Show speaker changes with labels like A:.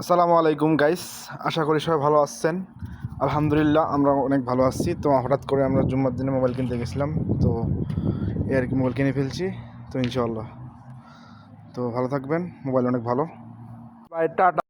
A: আসসালামু আলাইকুম গাইস আশা করি সবাই ভালো আছেন। আলহামদুলিল্লাহ, আমরা অনেক ভালো আছি। তো হঠাৎ করে আমরা জুম্মার দিনে মোবাইল কিনতে গেছিলাম। তো এই আর কি মোবাইল কিনে ফেলছি। তো ইনশাল্লাহ তো ভালো থাকবেন। মোবাইল অনেক ভালো। By tata